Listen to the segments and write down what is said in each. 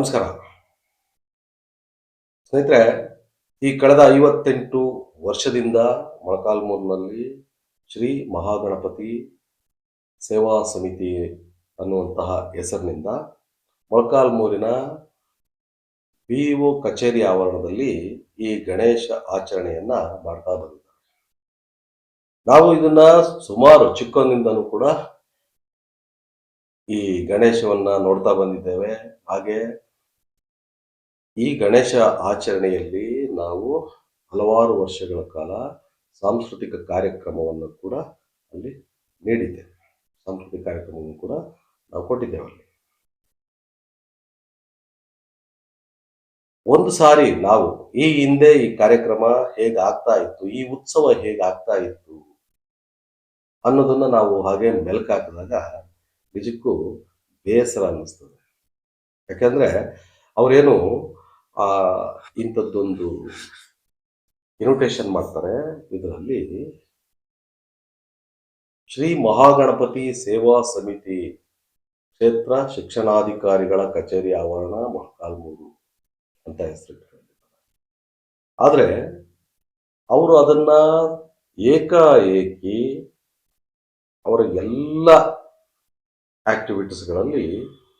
ನಮಸ್ಕಾರ. ಸ್ನೇಹಿತರೆ, ಈ ಕಳೆದ ಐವತ್ತೆಂಟು ವರ್ಷದಿಂದ ಮೊಳಕಾಲ್ಮೂರಿನಲ್ಲಿ ಶ್ರೀ ಮಹಾಗಣಪತಿ ಸೇವಾ ಸಮಿತಿ ಅನ್ನುವಂತಹ ಹೆಸರಿನಿಂದ ಮೊಳಕಾಲ್ಮೂರಿನ ಬಿ ಒ ಕಚೇರಿ ಆವರಣದಲ್ಲಿ ಈ ಗಣೇಶ ಆಚರಣೆಯನ್ನ ಮಾಡ್ತಾ ಬಂದಿದ್ದಾರೆ. ನಾವು ಇದನ್ನ ಸುಮಾರು ಚಿಕ್ಕಂದಿಂದನೂ ಕೂಡ ಈ ಗಣೇಶವನ್ನ ನೋಡ್ತಾ ಬಂದಿದ್ದೇವೆ. ಹಾಗೆ ಈ ಗಣೇಶ ಆಚರಣೆಯಲ್ಲಿ ನಾವು ಹಲವಾರು ವರ್ಷಗಳ ಕಾಲ ಸಾಂಸ್ಕೃತಿಕ ಕಾರ್ಯಕ್ರಮವನ್ನು ಕೂಡ ಅಲ್ಲಿ ನೀಡಿದ್ದೇವೆ. ಸಾಂಸ್ಕೃತಿಕ ಕಾರ್ಯಕ್ರಮವನ್ನು ಕೂಡ ನಾವು ಕೊಟ್ಟಿದ್ದೇವೆ ಅಲ್ಲಿ. ಒಂದು ಸಾರಿ ನಾವು ಈ ಹಿಂದೆ ಈ ಕಾರ್ಯಕ್ರಮ ಹೇಗಾಗ್ತಾ ಇತ್ತು, ಈ ಉತ್ಸವ ಹೇಗಾಗ್ತಾ ಇತ್ತು ಅನ್ನೋದನ್ನ ನಾವು ಹಾಗೆ ಮೆಲುಕಾಕಿದಾಗ ನಿಜಕ್ಕೂ ಬೇಸರ ಅನ್ನಿಸ್ತದೆ. ಯಾಕಂದ್ರೆ ಅವರೇನು ಆ, ಇಂಥದ್ದೊಂದು ಇನ್ವಿಟೇಷನ್ ಮಾಡ್ತಾರೆ ಇದರಲ್ಲಿ ಶ್ರೀ ಮಹಾಗಣಪತಿ ಸೇವಾ ಸಮಿತಿ ಕ್ಷೇತ್ರ ಶಿಕ್ಷಣಾಧಿಕಾರಿಗಳ ಕಚೇರಿ ಆವರಣ ಮೊಳಕಾಲ್ಮೂರು ಅಂತ ಹೆಸರು ಆದ್ರೆ ಅವರು ಅದನ್ನ ಏಕಾಏಕಿ ಅವರ ಎಲ್ಲ ಆಕ್ಟಿವಿಟೀಸ್ಗಳಲ್ಲಿ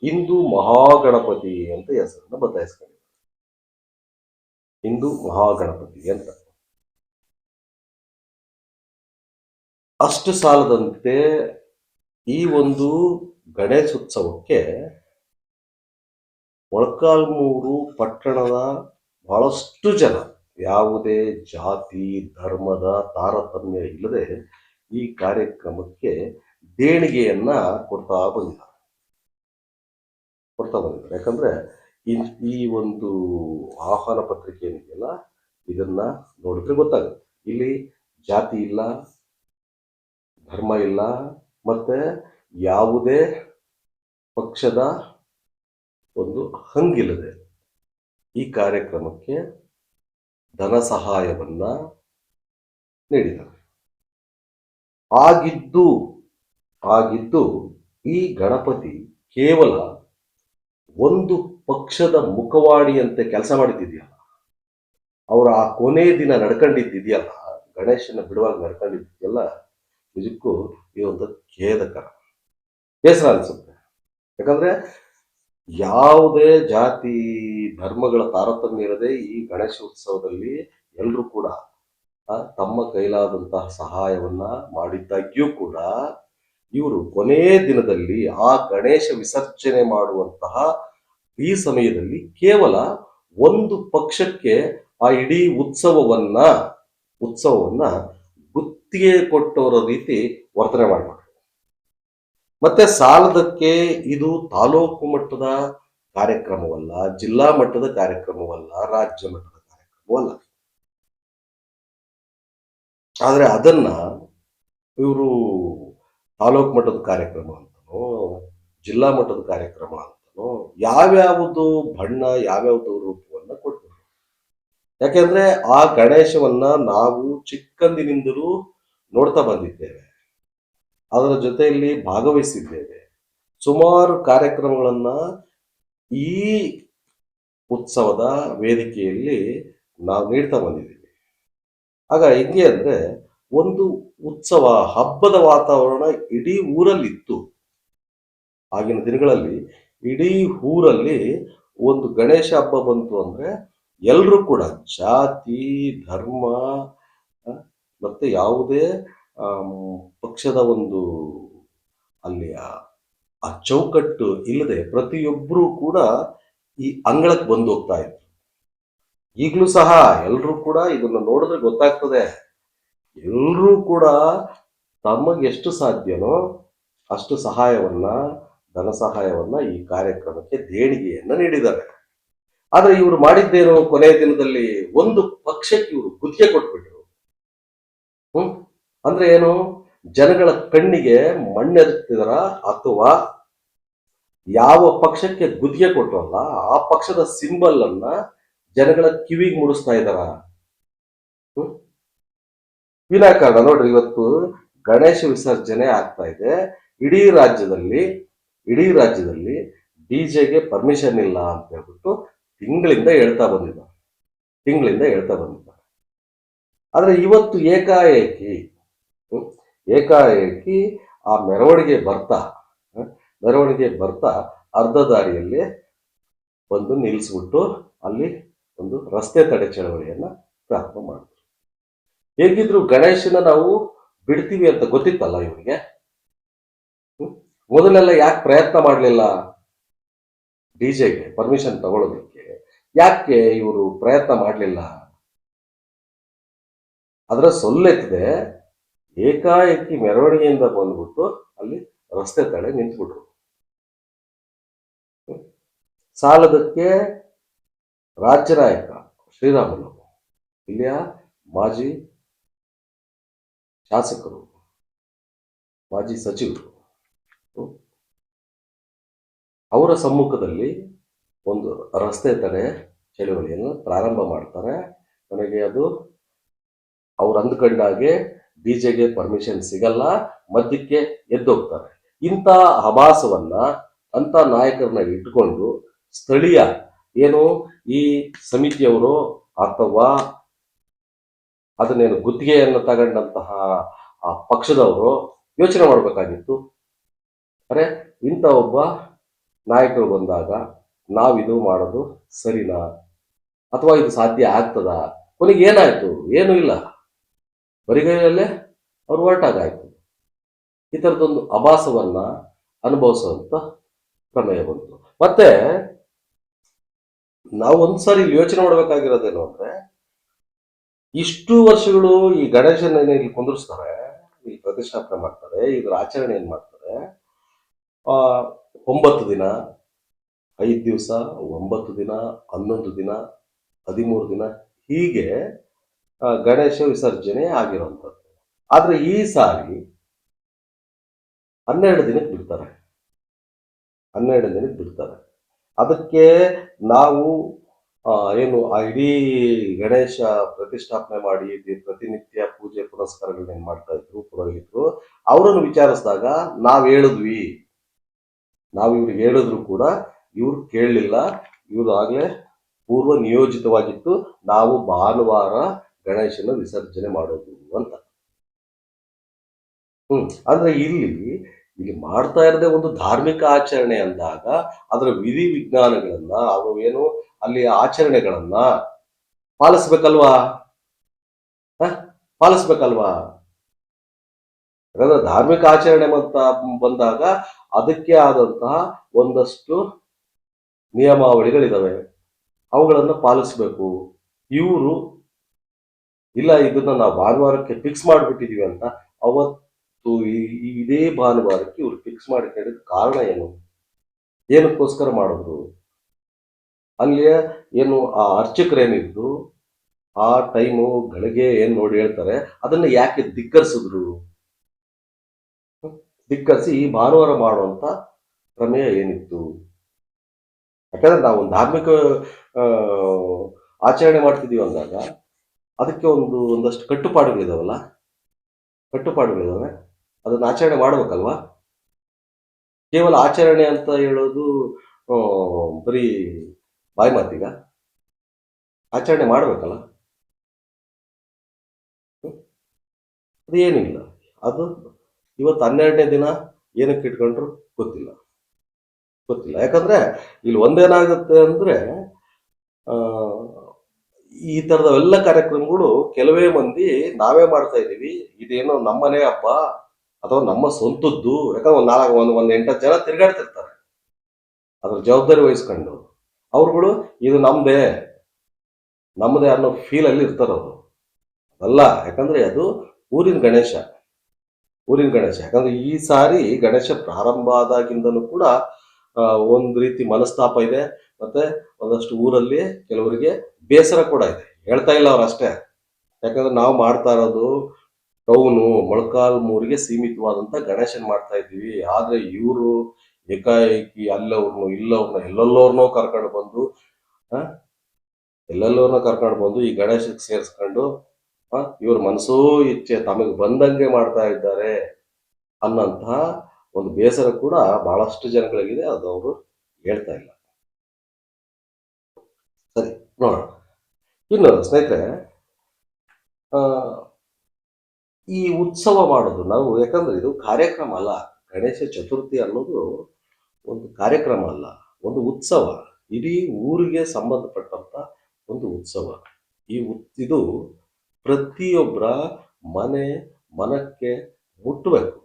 ಹಿಂದೂ ಮಹಾಗಣಪತಿ ಅಂತ ಹೆಸರನ್ನು ಬದಲಾಯಿಸ್ಕೊಂಡಿದ್ದಾರೆ. ಹಿಂದೂ ಮಹಾಗಣಪತಿ ಅಂತ. ಅಷ್ಟು ಸಾಲದಂತೆ ಈ ಒಂದು ಗಣೇಶೋತ್ಸವಕ್ಕೆ ಮೊಳಕಾಲ್ಮೂರು ಪಟ್ಟಣದ ಬಹಳಷ್ಟು ಜನ, ಯಾವುದೇ ಜಾತಿ, ಧರ್ಮದ ತಾರತಮ್ಯ ಇಲ್ಲದೆ ಈ ಕಾರ್ಯಕ್ರಮಕ್ಕೆ ದೇಣಿಗೆಯನ್ನ ಕೊಡ್ತಾ ಬಂದಿದ್ದಾರೆ. ಕೊಡ್ತಾ ಬಂದಿದ್ದಾರೆ. ಯಾಕಂದ್ರೆ ಈ ಈ ಒಂದು ಆಹ್ವಾನ ಪತ್ರಿಕೆ ಏನಿದೆಯಲ್ಲ, ಇದನ್ನ ನೋಡಿದ್ರೆ ಗೊತ್ತಾಗುತ್ತೆ. ಇಲ್ಲಿ ಜಾತಿ ಇಲ್ಲ, ಧರ್ಮ ಇಲ್ಲ, ಮತ್ತೆ ಯಾವುದೇ ಪಕ್ಷದ ಒಂದು ಹಂಗಿಲ್ಲದೆ ಈ ಕಾರ್ಯಕ್ರಮಕ್ಕೆ ಧನ ಸಹಾಯವನ್ನ ನೀಡಿದ್ದಾರೆ. ಆಗಿದ್ದು ಆಗಿದ್ದು ಈ ಗಣಪತಿ ಕೇವಲ ಒಂದು ಪಕ್ಷದ ಮುಖವಾಡಿಯಂತೆ ಕೆಲಸ ಮಾಡಿದ್ದಿದೆಯಲ್ಲ, ಅವರ ಆ ಕೊನೆ ದಿನ ನಡ್ಕೊಂಡಿದ್ದಿದೆಯಲ್ಲ, ಗಣೇಶನ ಬಿಡುವಾಗ ನಡ್ಕೊಂಡಿದ್ದಿದೆಯಲ್ಲ, ನಿಜಕ್ಕೂ ಈ ಒಂದು ಖೇದಕರ. ಬೇಸರ ಅನಿಸುತ್ತೆ. ಯಾಕಂದ್ರೆ ಯಾವುದೇ ಜಾತಿ ಧರ್ಮಗಳ ತಾರತಮ್ಯ ಇರದೆ ಈ ಗಣೇಶ ಉತ್ಸವದಲ್ಲಿ ಎಲ್ಲರೂ ಕೂಡ ತಮ್ಮ ಕೈಲಾದಂತಹ ಸಹಾಯವನ್ನ ಮಾಡಿದ್ದಾಗ್ಯೂ ಕೂಡ ಇವರು ಕೊನೆ ದಿನದಲ್ಲಿ ಆ ಗಣೇಶ ವಿಸರ್ಜನೆ ಮಾಡುವಂತಹ ಈ ಸಮಯದಲ್ಲಿ ಕೇವಲ ಒಂದು ಪಕ್ಷಕ್ಕೆ ಆ ಇಡೀ ಉತ್ಸವವನ್ನ ಉತ್ಸವವನ್ನ ಗುತ್ತಿಗೆ ಕೊಟ್ಟವರ ರೀತಿ ವರ್ತನೆ ಮಾಡಬೇಕು. ಮತ್ತೆ ಸಾಲದಕ್ಕೆ ಇದು ತಾಲೂಕು ಮಟ್ಟದ ಕಾರ್ಯಕ್ರಮವಲ್ಲ, ಜಿಲ್ಲಾ ಮಟ್ಟದ ಕಾರ್ಯಕ್ರಮವಲ್ಲ, ರಾಜ್ಯ ಮಟ್ಟದ ಕಾರ್ಯಕ್ರಮವಲ್ಲ. ಆದ್ರೆ ಅದನ್ನ ಇವರು ತಾಲೂಕು ಮಟ್ಟದ ಕಾರ್ಯಕ್ರಮ ಅಂತನೋ, ಜಿಲ್ಲಾ ಮಟ್ಟದ ಕಾರ್ಯಕ್ರಮ ಅಂತನೋ ಯಾವ್ಯಾವುದು ಬಣ್ಣ, ಯಾವ್ಯಾವುದು ರೂಪವನ್ನ ಕೊಟ್ಟರು ಯಾಕೆಂದ್ರೆ ಆ ಗಣೇಶವನ್ನ ನಾವು ಚಿಕ್ಕಂದಿನಿಂದಲೂ ನೋಡ್ತಾ ಬಂದಿದ್ದೇವೆ. ಅದರ ಜೊತೆಯಲ್ಲಿ ಭಾಗವಹಿಸಿದ್ದೇವೆ. ಸುಮಾರು ಕಾರ್ಯಕ್ರಮಗಳನ್ನ ಈ ಉತ್ಸವದ ವೇದಿಕೆಯಲ್ಲಿ ನಾವು ನೀಡ್ತಾ ಬಂದಿದ್ದೀವಿ. ಆಗ ಹೆಂಗೆ ಅಂದ್ರೆ ಒಂದು ಉತ್ಸವ, ಹಬ್ಬದ ವಾತಾವರಣ ಇಡೀ ಊರಲ್ಲಿತ್ತು. ಆಗಿನ ದಿನಗಳಲ್ಲಿ ಇಡೀ ಊರಲ್ಲಿ ಒಂದು ಗಣೇಶ ಹಬ್ಬ ಬಂತು ಅಂದ್ರೆ ಎಲ್ಲರೂ ಕೂಡ ಜಾತಿ, ಧರ್ಮ ಮತ್ತೆ ಯಾವುದೇ ಪಕ್ಷದ ಒಂದು ಅಲ್ಲಿ ಆ- ಚೌಕಟ್ಟು ಇಲ್ಲದೆ ಪ್ರತಿಯೊಬ್ಬರೂ ಕೂಡ ಈ ಅಂಗಳಕ್ಕೆ ಬಂದು ಹೋಗ್ತಾ ಇದ್ರು. ಈಗಲೂ ಸಹ ಎಲ್ಲರೂ ಕೂಡ ಇದನ್ನ ನೋಡಿದ್ರೆ ಗೊತ್ತಾಗ್ತದೆ. ಎಲ್ಲರೂ ಕೂಡ ತಮಗೆ ಎಷ್ಟು ಸಾಧ್ಯನೋ ಅಷ್ಟು ಸಹಾಯವನ್ನ ಧನ ಸಹಾಯವನ್ನ ಈ ಕಾರ್ಯಕ್ರಮಕ್ಕೆ ದೇಣಿಗೆಯನ್ನ ನೀಡಿದ್ದಾರೆ. ಆದ್ರೆ ಇವರು ಮಾಡಿದ್ದೇನು ಕೊನೆಯ ದಿನದಲ್ಲಿ ಒಂದು ಪಕ್ಷಕ್ಕೆ ಇವರು ಗುತ್ತಿಗೆ ಕೊಟ್ಬಿಟ್ರು. ಹ್ಮ್, ಅಂದ್ರೆ ಏನು? ಜನಗಳ ಕಣ್ಣಿಗೆ ಮಣ್ಣೆರಗ್ತಿದಾರ ಅಥವಾ ಯಾವ ಪಕ್ಷಕ್ಕೆ ಗುತ್ತಿಗೆ ಕೊಟ್ರಲ್ಲ ಆ ಪಕ್ಷದ ಸಿಂಬಲ್ ಅನ್ನ ಜನಗಳ ಕಿವಿಗೆ ಮುಡಿಸ್ತಾ ಹ್ಮ್, ವಿನಾಕಾರಣ ನೋಡ್ರಿ ಇವತ್ತು ಗಣೇಶ ವಿಸರ್ಜನೆ ಆಗ್ತಾ ಇದೆ. ಇಡೀ ರಾಜ್ಯದಲ್ಲಿ ಇಡೀ ರಾಜ್ಯದಲ್ಲಿ ಡಿ ಜೆಗೆ ಪರ್ಮಿಷನ್ ಇಲ್ಲ ಅಂತ ಹೇಳ್ಬಿಟ್ಟು ತಿಂಗಳಿಂದ ಹೇಳ್ತಾ ಬಂದಿದ್ದಾರೆ. ತಿಂಗಳಿಂದ ಹೇಳ್ತಾ ಬಂದಿದ್ದಾರೆ. ಆದರೆ ಇವತ್ತು ಏಕಾಏಕಿ ಏಕಾಏಕಿ ಆ ಮೆರವಣಿಗೆ ಬರ್ತಾ ಮೆರವಣಿಗೆ ಬರ್ತಾ ಅರ್ಧ ದಾರಿಯಲ್ಲಿ ಬಂದು ನಿಲ್ಲಿಸ್ಬಿಟ್ಟು ಅಲ್ಲಿ ಒಂದು ರಸ್ತೆ ತಡೆ ಚಳವಳಿಯನ್ನು ಪ್ರಾರಂಭ ಮಾಡಿದ್ರು. ಹೇಗಿದ್ರು ಗಣೇಶನ ನಾವು ಬಿಡ್ತೀವಿ ಅಂತ ಗೊತ್ತಿತ್ತಲ್ಲ ಇವರಿಗೆ? ಮೊದಲೆಲ್ಲ ಯಾಕೆ ಪ್ರಯತ್ನ ಮಾಡಲಿಲ್ಲ ಡಿಜೆಗೆ ಪರ್ಮಿಷನ್ ತಗೊಳ್ಳೋದಕ್ಕೆ ಯಾಕೆ ಇವರು ಪ್ರಯತ್ನ ಮಾಡಲಿಲ್ಲ ಅದರ ಸೊಲ್ಲೆತ್ತದೆ ಏಕಾಏಕಿ ಮೆರವಣಿಗೆಯಿಂದ ಬಂದ್ಬಿಟ್ಟು ಅಲ್ಲಿ ರಸ್ತೆ ತಡೆ ನಿಂತ್ಬಿಟ್ರು? ಸಾಲದಕ್ಕೆ ರಾಜ್ಯ ನಾಯಕ ಶ್ರೀರಾಮುಲು, ಇಲ್ಲಿಯ ಮಾಜಿ ಶಾಸಕರು, ಮಾಜಿ ಸಚಿವರು? ಅವರ ಸಮ್ಮುಖದಲ್ಲಿ ಒಂದು ರಸ್ತೆ ತಡೆ ಚಳುವಳಿಯನ್ನು ಪ್ರಾರಂಭ ಮಾಡ್ತಾರೆ. ನನಗೆ ಅದು ಅವ್ರು ಅಂದ್ಕೊಂಡಾಗೆ ಡಿಜೆಗೆ ಪರ್ಮಿಷನ್ ಸಿಗಲ್ಲ, ಮಧ್ಯಕ್ಕೆ ಎದ್ದೋಗ್ತಾರೆ. ಇಂಥ ಹಬಾಸವನ್ನ ಅಂತ ನಾಯಕರನ್ನ ಇಟ್ಕೊಂಡು ಸ್ಥಳೀಯ ಏನು ಈ ಸಮಿತಿಯವರು ಅಥವಾ ಅದನ್ನೇನು ಗುತ್ತಿಗೆಯನ್ನು ತಗೊಂಡಂತಹ ಆ ಪಕ್ಷದವರು ಯೋಚನೆ ಮಾಡಬೇಕಾಗಿತ್ತು. ಅರೆ, ಇಂಥ ಒಬ್ಬ ನಾಯಕರು ಬಂದಾಗ ನಾವಿದು ಮಾಡೋದು ಸರಿನಾ? ಅಥವಾ ಇದು ಸಾಧ್ಯ ಆಗ್ತದ? ಕೊನೆಗೆ ಏನಾಯ್ತು? ಏನೂ ಇಲ್ಲ. ಬರಿಗೈಯಲ್ಲೇ ಅವ್ರು ಹೊರಟಾಗಾಯ್ತು. ಈ ಥರದೊಂದು ಅಭಾಸವನ್ನ ಅನುಭವಿಸುವಂತ ಪ್ರಮೇಯ ಬಂತು. ಮತ್ತೆ, ನಾವು ಒಂದ್ಸಾರಿ ಯೋಚನೆ ಮಾಡ್ಬೇಕಾಗಿರೋದೇನು ಅಂದ್ರೆ, ಇಷ್ಟು ವರ್ಷಗಳು ಈ ಗಣೇಶನ ಇಲ್ಲಿ ಕುಂದಿರ್ಸ್ತಾರೆ ಇಲ್ಲಿ ಪ್ರತಿಷ್ಠಾಪನೆ ಮಾಡ್ತಾರೆ, ಇದ್ರ ಆಚರಣೆ ಏನ್ ಮಾಡ್ತಾರೆ? ಒಂಬತ್ತು ದಿನ ಐದು ದಿವಸ ಒಂಬತ್ತು ದಿನ ಹನ್ನೊಂದು ದಿನ ಹದಿಮೂರು ದಿನ ಹೀಗೆ ಗಣೇಶ ವಿಸರ್ಜನೆ ಆಗಿರುವಂಥದ್ದು. ಆದ್ರೆ ಈ ಸಾರಿ ಹನ್ನೆರಡು ದಿನಕ್ಕೆ ಬಿಡ್ತಾರೆ. ಹನ್ನೆರಡು ದಿನಕ್ಕೆ ಬಿಡ್ತಾರೆ. ಅದಕ್ಕೆ ನಾವು ಆ, ಏನು ಆ ಇಡೀ ಗಣೇಶ ಪ್ರತಿಷ್ಠಾಪನೆ ಮಾಡಿ ಪ್ರತಿನಿತ್ಯ ಪೂಜೆ ಪುನಸ್ಕಾರಗಳನ್ನ ಮಾಡ್ತಾ ಇದ್ರು ಪುರೋಹಿತರು ಅವರನ್ನು ವಿಚಾರಿಸಿದಾಗ ನಾವ್ ಹೇಳಿದ್ವಿ. ನಾವು ಇವ್ರಿಗೆ ಹೇಳಿದ್ರು ಕೂಡ ಇವ್ರು ಕೇಳಲಿಲ್ಲ. ಇವ್ರು ಆಗ್ಲೇ ಪೂರ್ವ ನಿಯೋಜಿತವಾಗಿತ್ತು. ನಾವು ಭಾನುವಾರ ಗಣೇಶನ ವಿಸರ್ಜನೆ ಮಾಡೋದು ಅಂತ. ಹ್ಮ್. ಅಂದ್ರೆ ಇಲ್ಲಿ ಇಲ್ಲಿ ಮಾಡ್ತಾ ಇರದೆ ಒಂದು ಧಾರ್ಮಿಕ ಆಚರಣೆ ಅಂದಾಗ ಅದರ ವಿಧಿ ವಿಜ್ಞಾನಗಳನ್ನ ಅವರು ಏನು ಅಲ್ಲಿ ಆಚರಣೆಗಳನ್ನ ಪಾಲಿಸ್ಬೇಕಲ್ವಾ? ಪಾಲಿಸ್ಬೇಕಲ್ವಾ? ಯಾಕಂದ್ರೆ ಧಾರ್ಮಿಕ ಆಚರಣೆ ಅಂತ ಬಂದಾಗ ಅದಕ್ಕೆ ಆದಂತಹ ಒಂದಷ್ಟು ನಿಯಮಾವಳಿಗಳಿದ್ದಾವೆ ಅವುಗಳನ್ನು ಪಾಲಿಸಬೇಕು. ಇವರು, ಇಲ್ಲ ಇದನ್ನ ನಾವು ಭಾನುವಾರಕ್ಕೆ ಫಿಕ್ಸ್ ಮಾಡಿಬಿಟ್ಟಿದೀವಿ ಅಂತ ಅವತ್ತು ಇದೇ ಭಾನುವಾರಕ್ಕೆ ಇವರು ಫಿಕ್ಸ್ ಮಾಡಿಕೊಂಡಿದ್ದ ಕಾರಣ ಏನು? ಏನಕ್ಕೋಸ್ಕರ ಮಾಡಿದ್ರು? ಅಲ್ಲಿಯ ಏನು ಆ ಅರ್ಚಕರೇನಿದ್ದು, ಆ ಟೈಮು ಗಳಿಗೆ ಏನು ನೋಡಿ ಹೇಳ್ತಾರೆ, ಅದನ್ನ ಯಾಕೆ ಧಿಕ್ಕರಿಸಿದ್ರು? ಈ ಭಾನುವಾರ ಮಾಡುವಂತ ಪ್ರಮೇಯ ಏನಿತ್ತು? ಯಾಕಂದ್ರೆ ನಾವು ಒಂದು ಧಾರ್ಮಿಕ ಆಚರಣೆ ಮಾಡ್ತಿದೀವಿ ಅಂದಾಗ ಅದಕ್ಕೆ ಒಂದು, ಒಂದಷ್ಟು ಕಟ್ಟುಪಾಡುಗಳಿದಾವಲ್ಲ ಕಟ್ಟುಪಾಡುಗಳಿದಾವೆ ಅದನ್ನ ಆಚರಣೆ ಮಾಡ್ಬೇಕಲ್ವಾ? ಕೇವಲ ಆಚರಣೆ ಅಂತ ಹೇಳೋದು ಬರೀ ಬಾಯಿ ಮಾತಿಗ? ಆಚರಣೆ ಮಾಡ್ಬೇಕಲ್ಲ? ಅದು ಏನಿಲ್ಲ ಅದು ಇವತ್ತು ಹನ್ನೆರಡನೇ ದಿನ ಏನಕ್ಕೆ ಇಟ್ಕೊಂಡ್ರು? ಗೊತ್ತಿಲ್ಲ. ಗೊತ್ತಿಲ್ಲ. ಯಾಕಂದ್ರೆ ಇಲ್ಲಿ ಒಂದೇನಾಗುತ್ತೆ ಅಂದ್ರೆ ಈ ತರದವೆಲ್ಲ ಕಾರ್ಯಕ್ರಮಗಳು ಕೆಲವೇ ಮಂದಿ ನಾವೇ ಮಾಡ್ತಾ ಇದ್ದೀವಿ. ಇದೇನೋ ನಮ್ಮನೆ ಹಬ್ಬ, ಅಥವಾ ನಮ್ಮ ಸ್ವಂತದ್ದು, ಯಾಕಂದ್ರೆ ಒಂದು ನಾಲ್ಕು, ಒಂದು ಒಂದು ಎಂಟು ಜನ ತಿರ್ಗಾಡ್ತಿರ್ತಾರೆ. ಅದ್ರ ಜವಾಬ್ದಾರಿ ವಹಿಸ್ಕೊಂಡು. ಅವ್ರುಗಳು, ಇದು ನಮ್ಮದೇ ನಮ್ಮದೇ ಅನ್ನೋ ಫೀಲ್ ಅಲ್ಲಿ ಇರ್ತಾರ ಅವರು. ಅಲ್ಲ, ಯಾಕಂದ್ರೆ ಅದು ಊರಿನ ಗಣೇಶ. ಊರಿನ ಗಣೇಶ. ಯಾಕಂದ್ರೆ ಈ ಸಾರಿ ಗಣೇಶ ಪ್ರಾರಂಭ ಆದಾಗಿಂದಲೂ ಕೂಡ ಒಂದು ರೀತಿ ಮನಸ್ತಾಪ ಇದೆ. ಮತ್ತೆ ಒಂದಷ್ಟು ಊರಲ್ಲಿ ಕೆಲವರಿಗೆ ಬೇಸರ ಕೂಡ ಇದೆ. ಹೇಳ್ತಾ ಇಲ್ಲ ಅವ್ರು ಅಷ್ಟೇ. ಯಾಕಂದ್ರೆ ನಾವು ಮಾಡ್ತಾ ಇರೋದು ಟೌನು ಮೊಳಕಾಲ್ಮೂರಿಗೆ ಸೀಮಿತವಾದಂತ ಗಣೇಶನ್ ಮಾಡ್ತಾ ಇದ್ದೀವಿ. ಆದ್ರೆ ಇವರು ಏಕಾಏಕಿ ಅಲ್ಲವ್ರನ್ನು, ಇಲ್ಲವ್ರನ್ನ, ಎಲ್ಲೆಲ್ಲೋರ್ನೋ ಕರ್ಕೊಂಡು ಬಂದು ಎಲ್ಲೆಲ್ಲೋರ್ನ ಕರ್ಕೊಂಡು ಬಂದು ಈ ಗಣೇಶಕ್ಕೆ ಸೇರಿಸ್ಕೊಂಡು ಇವ್ರ ಮನಸ್ಸೋ ಇಚ್ಛೆ ತಮಗೆ ಬಂದಂಗೆ ಮಾಡ್ತಾ ಇದ್ದಾರೆ ಅನ್ನಂತಹ ಒಂದು ಬೇಸರ ಕೂಡ ಬಹಳಷ್ಟು ಜನಗಳಿಗಿದೆ, ಅದು ಅವರು ಹೇಳ್ತಾ ಇಲ್ಲ. ಸರಿ, ನೋಡೋಣ. ಇನ್ನು ಸ್ನೇಹಿತರೆ ಈ ಉತ್ಸವ ಮಾಡೋದು ನಾವು, ಯಾಕಂದ್ರೆ ಇದು ಕಾರ್ಯಕ್ರಮ ಅಲ್ಲ, ಗಣೇಶ ಚತುರ್ಥಿ ಅನ್ನೋದು ಒಂದು ಕಾರ್ಯಕ್ರಮ ಅಲ್ಲ, ಒಂದು ಉತ್ಸವ. ಇಡೀ ಊರಿಗೆ ಸಂಬಂಧಪಟ್ಟಂತ ಒಂದು ಉತ್ಸವ. ಈ ಉತ್- ಇದು ಪ್ರತಿಯೊಬ್ಬರ ಮನೆ ಮನಕ್ಕೆ ಮುಟ್ಟಬೇಕು.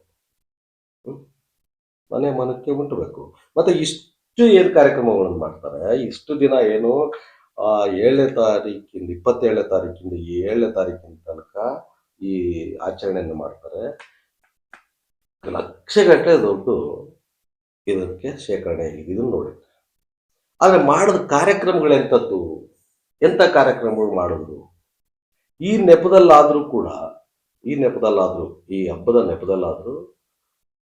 ಮನೆ ಮನಕ್ಕೆ ಮುಟ್ಟಬೇಕು. ಮತ್ತೆ ಇಷ್ಟು ಏನು ಕಾರ್ಯಕ್ರಮಗಳನ್ನು ಮಾಡ್ತಾರೆ? ಇಷ್ಟು ದಿನ ಏನು ಏಳನೇ ತಾರೀಕಿಂದ, ಇಪ್ಪತ್ತೇಳನೇ ತಾರೀಕಿಂದ, ಏಳನೇ ತಾರೀಕಿನ ತನಕ ಈ ಆಚರಣೆಯನ್ನು ಮಾಡ್ತಾರೆ. ಲಕ್ಷಗಟ್ಟಲೆ ದೊಡ್ಡ ಇದಕ್ಕೆ ಶೇಖರಣೆ ಇದನ್ನು ನೋಡಿ ಆದರೆ ಮಾಡಿದ ಕಾರ್ಯಕ್ರಮಗಳೆಂಥದ್ದು ಎಂಥ ಕಾರ್ಯಕ್ರಮಗಳು ಮಾಡಿದ್ರು ಈ ನೆಪದಲ್ಲಾದರೂ ಕೂಡ, ಈ ನೆಪದಲ್ಲಾದರೂ, ಈ ಹಬ್ಬದ ನೆಪದಲ್ಲಾದರೂ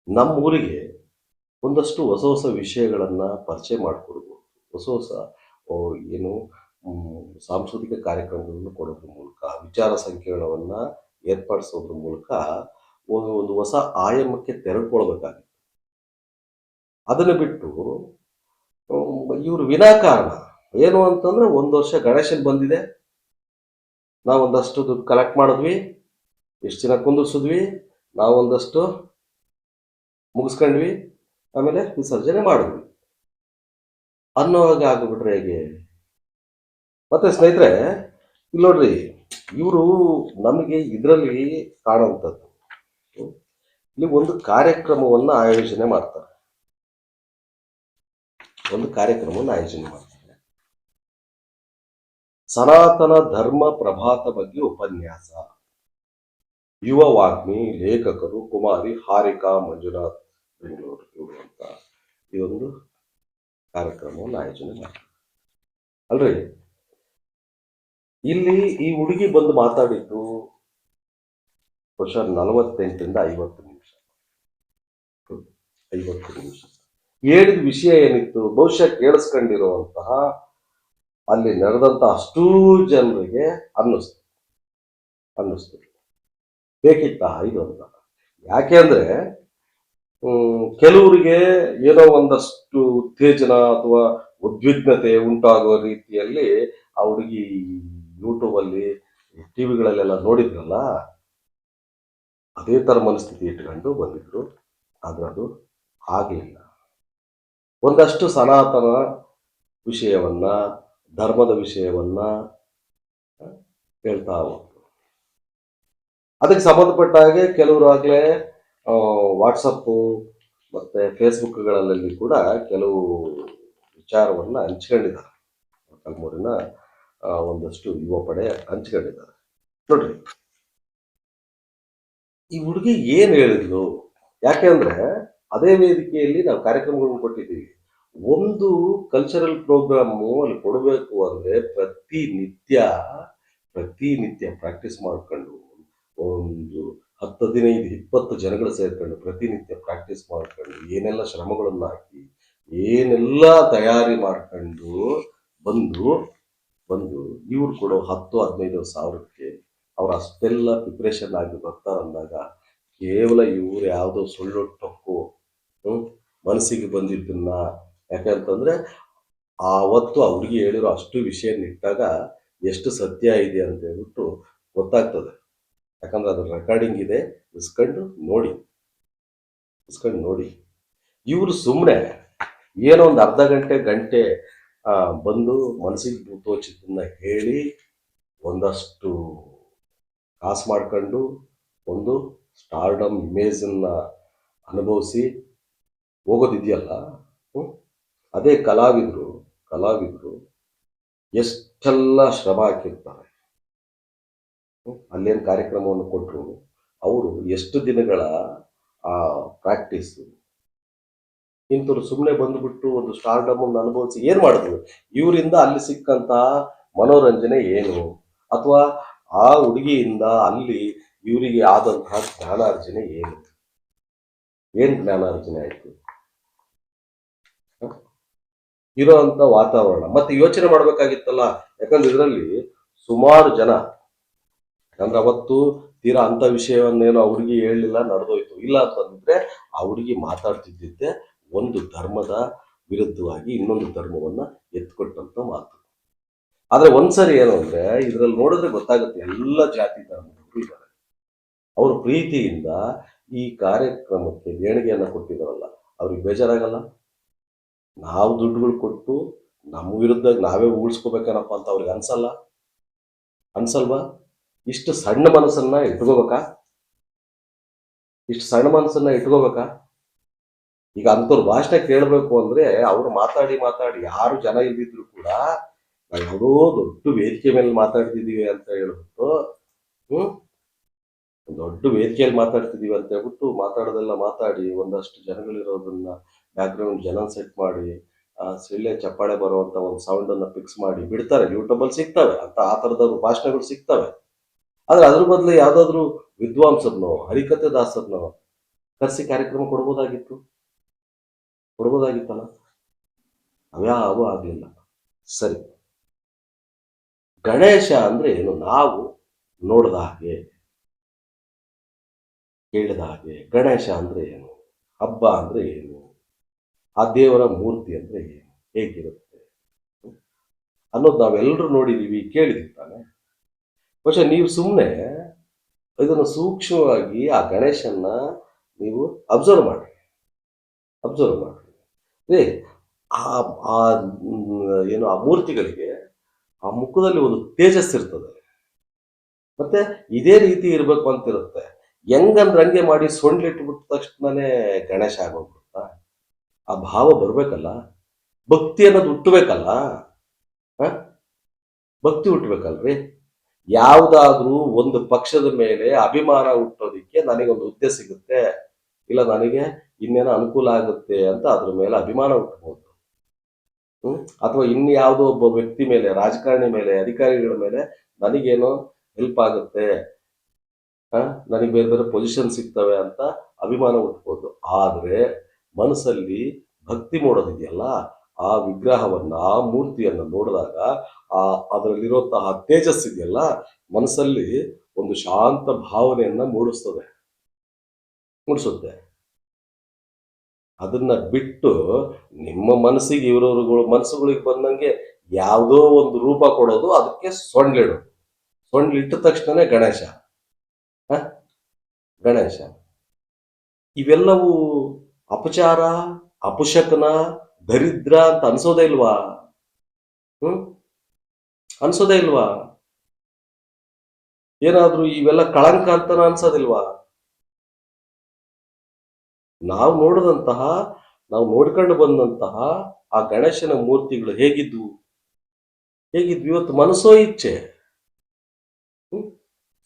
ನಮ್ಮ ಊರಿಗೆ ಒಂದಷ್ಟು ಹೊಸ ಹೊಸ ವಿಷಯಗಳನ್ನು ಪರಿಚಯ ಮಾಡಿಕೊಡ್ಬೋದು. ಹೊಸ ಹೊಸ ಏನು ಸಾಂಸ್ಕೃತಿಕ ಕಾರ್ಯಕ್ರಮಗಳನ್ನು ಕೊಡೋದ್ರ ಮೂಲಕ, ವಿಚಾರ ಸಂಕಿರಣವನ್ನ ಏರ್ಪಡಿಸೋದ್ರ ಮೂಲಕ ಒಂದು ಒಂದು ಹೊಸ ಆಯಾಮಕ್ಕೆ ತೆರೆದುಕೊಳ್ಬೇಕಾಗಿತ್ತು ಅದನ್ನು ಬಿಟ್ಟು ಇವರು ವಿನಾಕಾರಣ. ಏನು ಅಂತಂದ್ರೆ, ಒಂದು ವರ್ಷ ಗಣೇಶನ್ ಬಂದಿದೆ. ನಾವು ಒಂದಷ್ಟು ದುಡ್ಡು ಕಲೆಕ್ಟ್ ಮಾಡಿದ್ವಿ, ಎಷ್ಟು ದಿನ ಕುಂದಿರ್ಸಿದ್ವಿ, ನಾವು ಒಂದಷ್ಟು ಮುಗಿಸ್ಕೊಂಡ್ವಿ, ಆಮೇಲೆ ವಿಸರ್ಜನೆ ಮಾಡಿದ್ವಿ. ಅನ್ನೋವಾಗ ಆಗಿಬಿಟ್ರೆ ಹೇಗೆ? ಮತ್ತೆ ಸ್ನೇಹಿತರೆ ಇಲ್ಲಿ ನೋಡ್ರಿ, ಇವರು ನಮಗೆ ಇದರಲ್ಲಿ ಕಾಣುವಂಥದ್ದು. ಇಲ್ಲಿ ಒಂದು ಕಾರ್ಯಕ್ರಮವನ್ನ ಆಯೋಜನೆ ಮಾಡ್ತಾರೆ. ಒಂದು ಕಾರ್ಯಕ್ರಮವನ್ನು ಆಯೋಜನೆ ಮಾಡ್ತಾರೆ. ಸನಾತನ ಧರ್ಮ ಪ್ರಭಾತ ಬಗ್ಗೆ ಉಪನ್ಯಾಸ. ಯುವ ವಾಗ್ಮಿ, ಲೇಖಕರು, ಕುಮಾರಿ ಹಾರಿಕಾ ಮಂಜುನಾಥ್ ಬೆಂಗಳೂರು ಇವರು ಅಂತ ಒಂದು ಕಾರ್ಯಕ್ರಮವನ್ನು ಆಯೋಜನೆ ಮಾಡ್ತಾರೆ. ಅಲ್ರಿ? ಇಲ್ಲಿ ಈ ಹುಡುಗಿ ಬಂದು ಮಾತಾಡಿದ್ದು ಬಹುಶಃ ನಲವತ್ತೆಂಟರಿಂದ ಐವತ್ತು ನಿಮಿಷ. ಐವತ್ತು ನಿಮಿಷ. ಹೇಳಿದ ವಿಷಯ ಏನಿತ್ತು? ಬಹುಶಃ ಕೇಳಿಸ್ಕೊಂಡಿರುವಂತಹ ಅಲ್ಲಿ ನಡೆದಂಥ ಅಷ್ಟೂ ಜನರಿಗೆ ಅನ್ನಿಸ್ತು. ಅನ್ನಿಸ್ತು. ಬೇಕಿತ್ತ ಇದು ಅಂತ. ಯಾಕೆ ಅಂದ್ರೆ ಕೆಲವರಿಗೆ ಏನೋ ಒಂದಷ್ಟು ಉತ್ತೇಜನ ಅಥವಾ ಉದ್ವಿಗ್ನತೆ ಉಂಟಾಗುವ ರೀತಿಯಲ್ಲಿ ಆ ಹುಡುಗಿ ಯೂಟ್ಯೂಬಲ್ಲಿ, ಟಿವಿಗಳಲ್ಲೆಲ್ಲ ನೋಡಿದ್ರಲ್ಲ ಅದೇ ತರ ಮನಸ್ಥಿತಿ ಇಟ್ಕೊಂಡು ಬಂದಿದ್ರು. ಆದರೆ ಅದು ಆಗಲಿಲ್ಲ. ಒಂದಷ್ಟು ಸನಾತನ ವಿಷಯವನ್ನ ಧರ್ಮದ ವಿಷಯವನ್ನ ಹೇಳ್ತಾ ಹೋಗ್ತು ಅದಕ್ಕೆ ಸಂಬಂಧಪಟ್ಟ ಹಾಗೆ ಕೆಲವರು ಆಗಲೇ ವಾಟ್ಸಪ್ಪು ಮತ್ತೆ ಫೇಸ್ಬುಕ್ಗಳಲ್ಲಿ ಕೂಡ ಕೆಲವು ವಿಚಾರವನ್ನ ಹಂಚ್ಕೊಂಡಿದ್ದಾರೆ. ಕಲ್ಮೂರಿನ ಒಂದಷ್ಟು ಯುವ ಪಡೆ ಹಂಚ್ಕೊಂಡಿದ್ದಾರೆ. ನೋಡ್ರಿ. ಈ ಹುಡುಗಿ ಏನು ಹೇಳಿದ್ಲು? ಯಾಕೆಂದ್ರೆ ಅದೇ ವೇದಿಕೆಯಲ್ಲಿ ನಾವು ಕಾರ್ಯಕ್ರಮಗಳನ್ನು ಕೊಟ್ಟಿದ್ದೀವಿ. ಒಂದು ಕಲ್ಚರಲ್ ಪ್ರೋಗ್ರಾಮು ಅಲ್ಲಿ ಕೊಡಬೇಕು ಅಂದ್ರೆ ಪ್ರತಿನಿತ್ಯ ಪ್ರತಿನಿತ್ಯ ಪ್ರಾಕ್ಟೀಸ್ ಮಾಡ್ಕೊಂಡು ಒಂದು ಹತ್ತು ಹದಿನೈದು, ಇಪ್ಪತ್ತು ಜನಗಳು ಸೇರ್ಕೊಂಡು ಪ್ರತಿನಿತ್ಯ ಪ್ರಾಕ್ಟೀಸ್ ಮಾಡ್ಕೊಂಡು ಏನೆಲ್ಲ ಶ್ರಮಗಳನ್ನು ಹಾಕಿ ಏನೆಲ್ಲ ತಯಾರಿ ಮಾಡ್ಕೊಂಡು ಬಂದು ಬಂದು ಇವ್ರು ಕೊಡೋ ಹತ್ತು ಹದಿನೈದು ಸಾವಿರಕ್ಕೆ ಅವ್ರು ಅಷ್ಟೆಲ್ಲ ಪ್ರಿಪ್ರೇಷನ್ ಆಗಿ ಬರ್ತಾರಂದಾಗ ಕೇವಲ ಇವ್ರು ಯಾವುದೋ ಸುಳ್ಳು ಟೊಕ್ಕು ಮನಸ್ಸಿಗೆ ಬಂದಿದ್ದನ್ನ ಯಾಕಂತಂದ್ರೆ ಆವತ್ತು ಅವ್ರಿಗೆ ಹೇಳಿರೋ ಅಷ್ಟು ವಿಷಯ ಇಟ್ಟಾಗ ಎಷ್ಟು ಸತ್ಯ ಇದೆ ಅಂತ ಹೇಳ್ಬಿಟ್ಟು ಗೊತ್ತಾಗ್ತದೆ. ಯಾಕಂದ್ರೆ ಅದ್ರ ರೆಕಾರ್ಡಿಂಗ್ ಇದೆ, ಇಸ್ಕೊಂಡು ನೋಡಿ. ಇಸ್ಕೊಂಡು ನೋಡಿ. ಇವರು ಸುಮ್ಮನೆ ಏನೋ ಒಂದು ಅರ್ಧ ಗಂಟೆ ಗಂಟೆ ಬಂದು ಮನಸ್ಸಿಗೆ ಭೂತೋಚಿತನ್ನ ಹೇಳಿ ಒಂದಷ್ಟು ಕಾಸು ಮಾಡ್ಕೊಂಡು ಒಂದು ಸ್ಟಾರ್ಡಮ್ ಇಮೇಜನ್ನ ಅನುಭವಿಸಿ ಹೋಗೋದಿದೆಯಲ್ಲ? ಅದೇ ಕಲಾವಿದರು ಕಲಾವಿದರು ಎಷ್ಟೆಲ್ಲ ಶ್ರಮ ಹಾಕಿರ್ತಾರೆ? ಅಲ್ಲೇನು ಕಾರ್ಯಕ್ರಮವನ್ನು ಕೊಟ್ಟರು ಅವರು ಎಷ್ಟು ದಿನಗಳ ಆ ಪ್ರಾಕ್ಟೀಸ್ ಇಂಥವ್ರು ಸುಮ್ಮನೆ ಬಂದುಬಿಟ್ಟು ಒಂದು ಸ್ಟಾರ್ಡಮ್ ಅನ್ನು ಅನುಭವಿಸಿ ಏನು ಮಾಡಿದ್ರು ಇವರಿಂದ ಅಲ್ಲಿ ಸಿಕ್ಕಂತ ಮನೋರಂಜನೆ ಏನು ಅಥವಾ ಆ ಹುಡುಗಿಯಿಂದ ಅಲ್ಲಿ ಇವರಿಗೆ ಆದಂತಹ ಜ್ಞಾನಾರ್ಜನೆ ಏನು ಏನು ಜ್ಞಾನಾರ್ಜನೆ ಆಯ್ತು? ಇರೋಂಥ ವಾತಾವರಣ. ಮತ್ತೆ ಯೋಚನೆ ಮಾಡ್ಬೇಕಾಗಿತ್ತಲ್ಲ, ಯಾಕಂದ್ರೆ ಇದರಲ್ಲಿ ಸುಮಾರು ಜನ, ಯಾಕಂದ್ರೆ ಅವತ್ತು ತೀರಾ ಅಂತ ವಿಷಯವನ್ನೇನು ಹುಡುಗಿ ಹೇಳಲಿಲ್ಲ ನಡೆದೋಯ್ತು. ಇಲ್ಲ ಅಂತಂದ್ರೆ ಆ ಹುಡುಗಿ ಮಾತಾಡ್ತಿದ್ದಿದ್ದೆ ಒಂದು ಧರ್ಮದ ವಿರುದ್ಧವಾಗಿ ಇನ್ನೊಂದು ಧರ್ಮವನ್ನ ಎತ್ಕೊಟ್ಟಂತ ಮಾತು. ಆದ್ರೆ ಒಂದ್ಸರಿ ಏನು ಅಂದ್ರೆ, ಇದ್ರಲ್ಲಿ ನೋಡಿದ್ರೆ ಗೊತ್ತಾಗುತ್ತೆ ಎಲ್ಲ ಜಾತಿ ಧರ್ಮದವರು ಇದ್ದಾರೆ ಅವರು ಪ್ರೀತಿಯಿಂದ ಈ ಕಾರ್ಯಕ್ರಮಕ್ಕೆ ದೇಣಿಗೆಯನ್ನ ಕೊಟ್ಟಿದ್ದಾರಲ್ಲ, ಅವ್ರಿಗೆ ಬೇಜಾರಾಗಲ್ಲ? ನಾವು ದುಡ್ಡುಗಳು ಕೊಟ್ಟು ನಮ್ಮ ವಿರುದ್ಧ ನಾವೇ ಉಳಿಸ್ಕೋಬೇಕೇನಪ್ಪ ಅಂತ ಅವ್ರಿಗೆ ಅನ್ಸಲ್ಲ? ಅನ್ಸಲ್ವಾ? ಇಷ್ಟು ಸಣ್ಣ ಮನಸ್ಸನ್ನ ಇಟ್ಕೋಬೇಕಾ? ಇಷ್ಟು ಸಣ್ಣ ಮನಸ್ಸನ್ನ ಇಟ್ಕೋಬೇಕಾ? ಈಗ ಅಂಥವ್ರ ಭಾಷಣ ಕೇಳಬೇಕು ಅಂದ್ರೆ ಅವ್ರು ಮಾತಾಡಿ ಮಾತಾಡಿ ಯಾರು ಜನ ಇಲ್ದಿದ್ರು ಕೂಡ ನಾವು ಯಾವುದೋ ದೊಡ್ಡ ವೇದಿಕೆ ಮೇಲೆ ಮಾತಾಡ್ತಿದೀವಿ ಅಂತ ಹೇಳ್ಬಿಟ್ಟು, ಹ್ಮ್? ದೊಡ್ಡ ವೇದಿಕೆಯಲ್ಲಿ ಮಾತಾಡ್ತಿದೀವಿ ಅಂತ ಹೇಳ್ಬಿಟ್ಟು ಮಾತಾಡೋದೆಲ್ಲ ಮಾತಾಡಿ ಒಂದಷ್ಟು ಜನಗಳಿರೋದನ್ನ ಬ್ಯಾಕ್ಗ್ರೌಂಡ್ ಜನ ಸೆಟ್ ಮಾಡಿ ಸಿಳ್ಳೆ ಚಪ್ಪಾಳೆ ಬರುವಂತ ಒಂದು ಸೌಂಡ್ ಅನ್ನ ಫಿಕ್ಸ್ ಮಾಡಿ ಬಿಡ್ತಾರೆ. ಯೂಟ್ಯೂಬ್ ಅಲ್ಲಿ ಸಿಗ್ತವೆ. ಅಂತ ಆ ತರದ ಭಾಷಣಗಳು ಸಿಗ್ತವೆ. ಆದ್ರೆ ಅದ್ರ ಬದಲು ಯಾವ್ದಾದ್ರು ವಿದ್ವಾಂಸರನ್ನೋ ಹರಿಕತೆ ದಾಸರನ್ನೋ ಕರೆಸಿ ಕಾರ್ಯಕ್ರಮ ಕೊಡ್ಬೋದಾಗಿತ್ತು? ಕೊಡ್ಬೋದಾಗಿತ್ತಲ್ಲ? ಅವ್ಯಾವ ಆಗ್ಲಿಲ್ಲ. ಸರಿ. ಗಣೇಶ ಅಂದ್ರೆ ಏನು? ನಾವು ನೋಡಿದ ಹಾಗೆ ಕೇಳಿದ ಹಾಗೆ ಗಣೇಶ ಅಂದರೆ ಏನು? ಹಬ್ಬ ಅಂದರೆ ಏನು? ಆ ದೇವರ ಮೂರ್ತಿ ಅಂದರೆ ಏನು? ಹೇಗಿರುತ್ತೆ? ಅನ್ನೋದು ನಾವೆಲ್ಲರೂ ನೋಡಿದ್ದೀವಿ ಕೇಳಿದ್ದೀವಿ ತಾನೆ ಬಹುಶಃ ನೀವು ಸುಮ್ಮನೆ ಇದನ್ನು ಸೂಕ್ಷ್ಮವಾಗಿ ಆ ಗಣೇಶನ್ನ ನೀವು ಅಬ್ಸರ್ವ್ ಮಾಡಿ. ಅಬ್ಸರ್ವ್ ಮಾಡಿ. ಏ, ಆ ಆ, ಏನು, ಆ ಮೂರ್ತಿಗಳಿಗೆ ಆ ಮುಖದಲ್ಲಿ ಒಂದು ತೇಜಸ್ಸು ಇರ್ತದೆ. ಮತ್ತೆ ಇದೇ ರೀತಿ ಇರಬೇಕು ಅಂತಿರುತ್ತೆ. ಇರುತ್ತೆ ಹೆಂಗಂದ್ರೆ ಮಾಡಿ ಸೊಂಡ್ಲಿಟ್ಬಿಟ್ಟ ತಕ್ಷಣನೇ ಗಣೇಶ ಆಗೋಗ್ಬಿಡುತ್ತಾ ಆ ಭಾವ ಬರ್ಬೇಕಲ್ಲ? ಭಕ್ತಿ ಅನ್ನೋದು ಹುಟ್ಟಬೇಕಲ್ಲ? ಭಕ್ತಿ ಹುಟ್ಟಬೇಕಲ್ರಿ? ಯಾವುದಾದ್ರೂ ಒಂದು ಪಕ್ಷದ ಮೇಲೆ ಅಭಿಮಾನ ಹುಟ್ಟೋದಿಕ್ಕೆ ನನಗೊಂದು ಹುದ್ದೆ ಸಿಗುತ್ತೆ. ಇಲ್ಲ ನನಗೆ ಇನ್ನೇನೋ ಅನುಕೂಲ ಆಗುತ್ತೆ ಅಂತ ಅದ್ರ ಮೇಲೆ ಅಭಿಮಾನ ಹುಟ್ಟಬಹುದು. ಹ್ಮ್? ಅಥವಾ ಇನ್ಯಾವುದೋ ಒಬ್ಬ ವ್ಯಕ್ತಿ ಮೇಲೆ, ರಾಜಕಾರಣಿ ಮೇಲೆ, ಅಧಿಕಾರಿಗಳ ಮೇಲೆ ನನಗೇನೋ ಹೆಲ್ಪ್ ಆಗುತ್ತೆ. ನನಗೆ ಬೇರೆ ಬೇರೆ ಪೊಸಿಷನ್ ಸಿಗ್ತವೆ ಅಂತ ಅಭಿಮಾನ ಉಟ್ಬೋದು ಆದ್ರೆ ಮನಸ್ಸಲ್ಲಿ ಭಕ್ತಿ ಮೂಡೋದಿದೆಯಲ್ಲ, ಆ ವಿಗ್ರಹವನ್ನ, ಆ ಮೂರ್ತಿಯನ್ನ ನೋಡಿದಾಗ ಆ ಅದರಲ್ಲಿರುವಂತಹ ತೇಜಸ್ ಇದೆಯಲ್ಲ, ಮನಸ್ಸಲ್ಲಿ ಒಂದು ಶಾಂತ ಭಾವನೆಯನ್ನ ಮೂಡಿಸ್ತದೆ. ಮೂಡಿಸುತ್ತೆ. ಅದನ್ನ ಬಿಟ್ಟು ನಿಮ್ಮ ಮನಸ್ಸಿಗೆ ಇವ್ರವ್ರುಗಳು ಮನಸ್ಸುಗಳಿಗೆ ಬಂದಂಗೆ ಯಾವುದೋ ಒಂದು ರೂಪ ಕೊಡೋದು, ಅದಕ್ಕೆ ಸೊಂಡ್ಲಿಡೋದು ಸೊಂಡ್ಲಿಟ್ಟ ತಕ್ಷಣನೇ ಗಣೇಶ? ಗಣೇಶ. ಇವೆಲ್ಲವೂ ಅಪಚಾರ, ಅಪಶಕನ, ದರಿದ್ರ ಅಂತ ಅನ್ಸೋದೇ ಇಲ್ವಾ? ಹ್ಮ್? ಅನ್ಸೋದೇ ಇಲ್ವಾ? ಏನಾದ್ರೂ ಇವೆಲ್ಲ ಕಳಂಕ ಅಂತ ಅನ್ಸೋದಿಲ್ವಾ? ನಾವು ನೋಡದಂತಹ, ನಾವು ನೋಡ್ಕೊಂಡು ಬಂದಂತಹ ಆ ಗಣೇಶನ ಮೂರ್ತಿಗಳು ಹೇಗಿದ್ವು? ಹೇಗಿದ್ವು ಇವತ್ತು ಮನಸ್ಸೋ ಇಚ್ಛೆ. ಹ್ಮ್?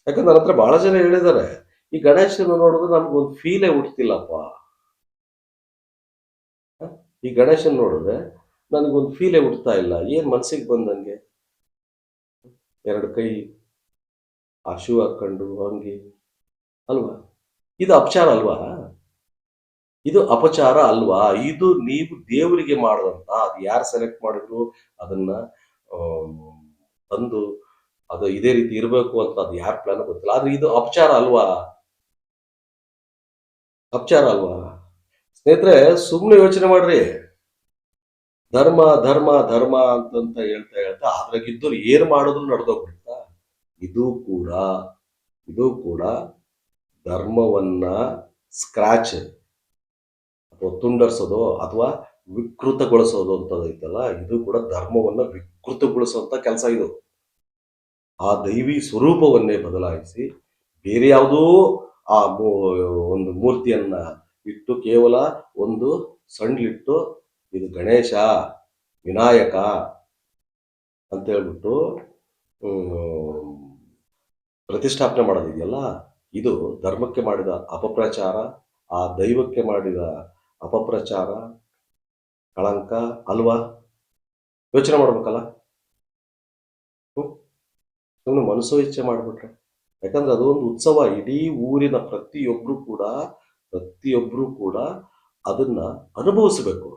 ಯಾಕಂದ್ರೆ ನನ್ನ ಬಹಳ ಜನ ಹೇಳಿದ್ದಾರೆ. ಈ ಗಣೇಶನ ನೋಡಿದ್ರೆ ನಮ್ಗೊಂದು ಫೀಲೇ ಹುಟ್ಟತಿಲ್ಲಪ್ಪ? ಈ ಗಣೇಶನ್ ನೋಡಿದ್ರೆ ನನಗೊಂದು ಫೀಲೇ ಹುಡ್ತಾ ಇಲ್ಲ. ಏನ್ ಮನ್ಸಿಗೆ ಬಂದಂಗೆ? ಎರಡು ಕೈ, ಆ ಶೂ ಹಾಕೊಂಡು ಹಂಗೆ ಅಲ್ವಾ? ಇದು ಅಪಚಾರ ಅಲ್ವಾ? ಇದು ಅಪಚಾರ ಅಲ್ವಾ? ಇದು ನೀವು ದೇವರಿಗೆ ಮಾಡಿದಂತ, ಅದು ಯಾರು ಸೆಲೆಕ್ಟ್ ಮಾಡಿದ್ರು, ಅದನ್ನ ತಂದು ಅದು ಇದೇ ರೀತಿ ಇರಬೇಕು ಅಂತ ಅದು ಯಾರು ಪ್ಲಾನ್ ಗೊತ್ತಿಲ್ಲ. ಆದ್ರೆ ಇದು ಅಪಚಾರ ಅಲ್ವಾ? ಅಪಚಾರ ಅಲ್ವಾ? ಸ್ನೇಹಿತರೆ ಸುಮ್ಮನೆ ಯೋಚನೆ ಮಾಡ್ರಿ. ಧರ್ಮ ಧರ್ಮ ಧರ್ಮ ಅಂತಂತ ಹೇಳ್ತಾ ಹೇಳ್ತಾ ಅದ್ರಾಗಿದ್ದವ್ರು ಏನ್ ಮಾಡಿದ್ರು ನಡೆದೋಗ್ಬಿಡ್ತಾ ಇದು ಕೂಡ ಇದು ಕೂಡ ಧರ್ಮವನ್ನ ಸ್ಕ್ರಾಚ್ ಅಥವಾ ತುಂಡರ್ಸೋದು ಅಥವಾ ವಿಕೃತಗೊಳಿಸೋದು ಅಂತ ಐತಲ್ಲ, ಇದು ಕೂಡ ಧರ್ಮವನ್ನ ವಿಕೃತಗೊಳಿಸುವಂತ ಕೆಲಸ ಇದು. ಆ ದೈವಿ ಸ್ವರೂಪವನ್ನೇ ಬದಲಾಯಿಸಿ ಬೇರೆ ಯಾವುದೋ ಆ ಒಂದು ಮೂರ್ತಿಯನ್ನ ಇಟ್ಟು ಕೇವಲ ಒಂದು ಸಣ್ಣಿಟ್ಟು ಇದು ಗಣೇಶ, ವಿನಾಯಕ ಅಂತ ಹೇಳ್ಬಿಟ್ಟು ಪ್ರತಿಷ್ಠಾಪನೆ ಮಾಡೋದಿದೆಯಲ್ಲ ಇದು ಧರ್ಮಕ್ಕೆ ಮಾಡಿದ ಅಪಪ್ರಚಾರ, ಆ ದೈವಕ್ಕೆ ಮಾಡಿದ ಅಪಪ್ರಚಾರ, ಕಳಂಕ ಅಲ್ವಾ? ಯೋಚನೆ ಮಾಡ್ಬೇಕಲ್ಲ? ಸುಮ್ಮನೆ ಮನಸ್ಸು ಇಚ್ಛೆ ಮಾಡ್ಬಿಟ್ರೆ. ಯಾಕಂದ್ರೆ ಅದೊಂದು ಉತ್ಸವ ಇಡೀ ಊರಿನ ಪ್ರತಿಯೊಬ್ರು ಕೂಡ ಪ್ರತಿಯೊಬ್ರು ಕೂಡ ಅದನ್ನ ಅನುಭವಿಸ್ಬೇಕು.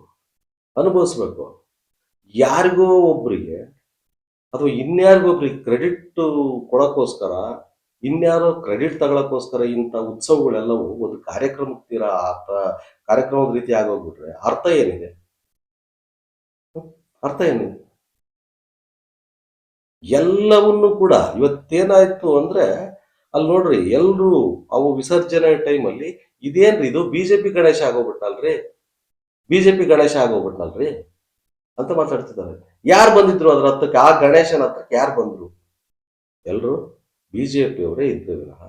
ಅನುಭವಿಸ್ಬೇಕು. ಯಾರಿಗೋ ಒಬ್ರಿಗೆ ಅಥವಾ ಇನ್ಯಾರಿಗೋ ಒಬ್ರಿಗೆ ಕ್ರೆಡಿಟ್ ಕೊಡಕ್ಕೋಸ್ಕರ, ಇನ್ಯಾರೋ ಕ್ರೆಡಿಟ್ ತಗೊಳಕ್ಕೋಸ್ಕರ ಇಂಥ ಉತ್ಸವಗಳೆಲ್ಲವೂ ಒಂದು ಕಾರ್ಯಕ್ರಮ ತೀರ ಆತ ಕಾರ್ಯಕ್ರಮದ ರೀತಿ ಆಗೋಗ್ಬಿಟ್ರೆ ಅರ್ಥ ಏನಿದೆ? ಅರ್ಥ ಏನಿದೆ? ಎಲ್ಲವನ್ನು ಕೂಡ ಇವತ್ತೇನಾಯ್ತು ಅಂದ್ರೆ ಅಲ್ಲಿ ನೋಡ್ರಿ, ಎಲ್ರು ಅವು ವಿಸರ್ಜನೆ ಟೈಮಲ್ಲಿ ಇದೇನ್ರಿ ಇದು? ಬಿಜೆಪಿ ಗಣೇಶ ಆಗೋಗ್ಬಿಟ್ಟಲ್ರಿ ಬಿಜೆಪಿ ಗಣೇಶ ಆಗೋಗ್ಬಿಟ್ಟಲ್ರಿ ಅಂತ ಮಾತಾಡ್ತಿದ್ದಾರೆ. ಯಾರು ಬಂದಿದ್ರು ಅದ್ರ ಹತ್ತಕ್ಕೆ? ಆ ಗಣೇಶನ ಹತ್ರಕ್ಕೆ ಯಾರು ಬಂದ್ರು? ಎಲ್ರು ಬಿಜೆಪಿ ಅವರೇ ಇದ್ರು ವಿನಃ?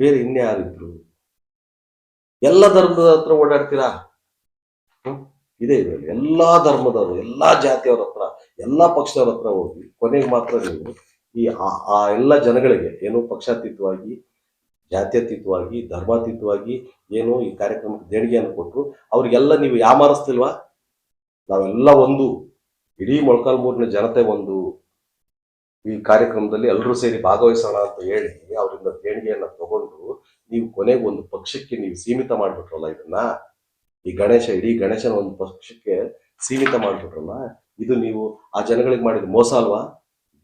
ಬೇರೆ ಇನ್ಯಾರಿದ್ರು? ಎಲ್ಲ ಧರ್ಮದ ಹತ್ರ ಓಡಾಡ್ತೀರಾ? ಇದೆ ಇದೆ ಎಲ್ಲಾ ಧರ್ಮದವರು, ಎಲ್ಲಾ ಜಾತಿಯವ್ರ ಹತ್ರ, ಎಲ್ಲಾ ಪಕ್ಷದವ್ರ ಹತ್ರ ಹೋಗಿ ಕೊನೆಗೆ ಮಾತ್ರ ನೀವು ಈ ಆ- ಎಲ್ಲ ಜನಗಳಿಗೆ ಏನು ಪಕ್ಷಾತೀತವಾಗಿ, ಜಾತ್ಯತೀತವಾಗಿ, ಧರ್ಮಾತೀತವಾಗಿ ಏನು ಈ ಕಾರ್ಯಕ್ರಮಕ್ಕೆ ದೇಣಿಗೆಯನ್ನು ಕೊಟ್ಟರು ಅವ್ರಿಗೆಲ್ಲ ನೀವು ಯಾಮಾರಿಸ್ತಿಲ್ವಾ ನಾವೆಲ್ಲ ಒಂದು, ಇಡೀ ಮೊಳಕಾಲ್ಮೂರಿನ ಜನತೆ ಒಂದು ಈ ಕಾರ್ಯಕ್ರಮದಲ್ಲಿ ಎಲ್ಲರೂ ಸೇರಿ ಭಾಗವಹಿಸೋಣ ಅಂತ ಹೇಳಿ ಅವರಿಂದ ದೇಣಿಗೆಯನ್ನು ತಗೊಂಡು ನೀವು ಕೊನೆಗೆ ಒಂದು ಪಕ್ಷಕ್ಕೆ ನೀವು ಸೀಮಿತ ಮಾಡ್ಬಿಟ್ರಲ್ಲ ಇದನ್ನ? ಈ ಗಣೇಶ, ಇಡೀ ಗಣೇಶನ ಒಂದು ಪಕ್ಷಕ್ಕೆ ಸೀಮಿತ ಮಾಡ್ಬಿಟ್ರಲ್ಲ? ಇದು ನೀವು ಆ ಜನಗಳಿಗೆ ಮಾಡಿದ ಮೋಸ ಅಲ್ವಾ?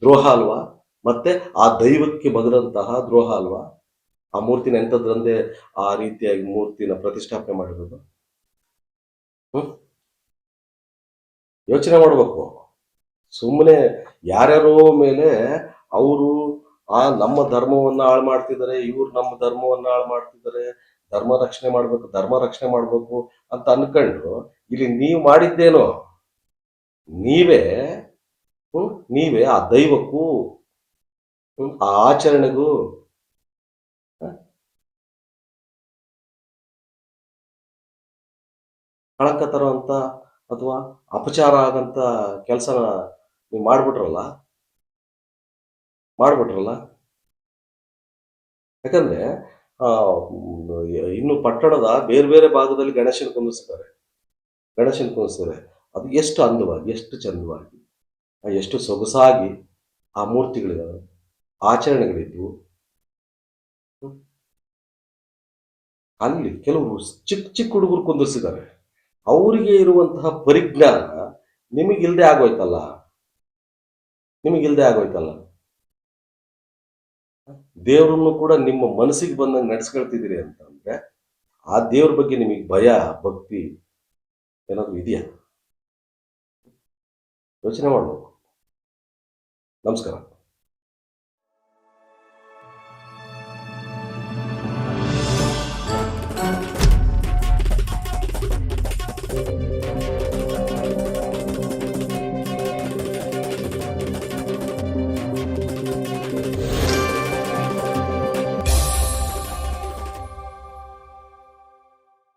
ದ್ರೋಹ ಅಲ್ವಾ? ಮತ್ತೆ ಆ ದೈವಕ್ಕೆ ಬದಲಂತಹ ದ್ರೋಹ ಅಲ್ವಾ? ಆ ಮೂರ್ತಿನ ಎಂಥದ್ರಂದೇ ಆ ರೀತಿಯಾಗಿ ಮೂರ್ತಿನ ಪ್ರತಿಷ್ಠಾಪನೆ ಮಾಡಿರೋದು? ಹ್ಮ್? ಯೋಚನೆ ಮಾಡ್ಬೇಕು. ಸುಮ್ಮನೆ ಯಾರ್ಯಾರೋ ಮೇಲೆ ಅವರು ಆ ನಮ್ಮ ಧರ್ಮವನ್ನ ಹಾಳು ಮಾಡ್ತಿದ್ದಾರೆ ಇವ್ರು ನಮ್ಮ ಧರ್ಮವನ್ನ ಹಾಳು ಮಾಡ್ತಿದ್ದಾರೆ ಧರ್ಮ ರಕ್ಷಣೆ ಮಾಡ್ಬೇಕು, ಧರ್ಮ ರಕ್ಷಣೆ ಮಾಡ್ಬೇಕು ಅಂತ ಅನ್ಕೊಂಡು ಇಲ್ಲಿ ನೀವು ಮಾಡಿದ್ದೇನೋ? ನೀವೇ ನೀವೇ ಆ ದೈವಕ್ಕೂ ಆ ಆಚರಣೆಗೂ ಕಳಕ ತರುವಂತ ಅಥವಾ ಅಪಚಾರ ಆದಂತ ಕೆಲಸನ ನೀವು ಮಾಡ್ಬಿಟ್ರಲ್ಲ? ಮಾಡ್ಬಿಟ್ರಲ್ಲ? ಯಾಕಂದ್ರೆ ಇನ್ನು ಪಟ್ಟಣದ ಬೇರೆ ಬೇರೆ ಭಾಗದಲ್ಲಿ ಗಣೇಶನ ಕುಂದಿಸ್ತಾರೆ ಗಣೇಶನ ಕುಂದಿಸ್ತಾರೆ ಅದು ಎಷ್ಟು ಅಂದವಾಗಿ, ಎಷ್ಟು ಚಂದವಾಗಿ ಎಷ್ಟು ಸೊಗಸಾಗಿ ಆ ಮೂರ್ತಿಗಳಿದಾವೆ. ಆಚರಣೆಗಳಿದ್ವು ಅಲ್ಲಿ ಕೆಲವರು ಚಿಕ್ಕ ಚಿಕ್ಕ ಹುಡುಗರು ಕುಂದಿಸಿದ್ದಾರೆ ಅವರಿಗೆ ಇರುವಂತಹ ಪರಿಜ್ಞಾನ ನಿಮಗಿಲ್ದೆ ಆಗೋಯ್ತಲ್ಲ? ನಿಮಗಿಲ್ದೆ ಆಗೋಯ್ತಲ್ಲ? ದೇವರನ್ನು ಕೂಡ ನಿಮ್ಮ ಮನಸ್ಸಿಗೆ ಬಂದಂಗೆ ಅಂತ ಅಂತಂದ್ರೆ, ಆ ದೇವ್ರ ಬಗ್ಗೆ ನಿಮಗೆ ಭಯ, ಭಕ್ತಿ ಏನಾದ್ರು ಇದೆಯಾ? ಯೋಚನೆ ಮಾಡಬೇಕು. ನಮಸ್ಕಾರ.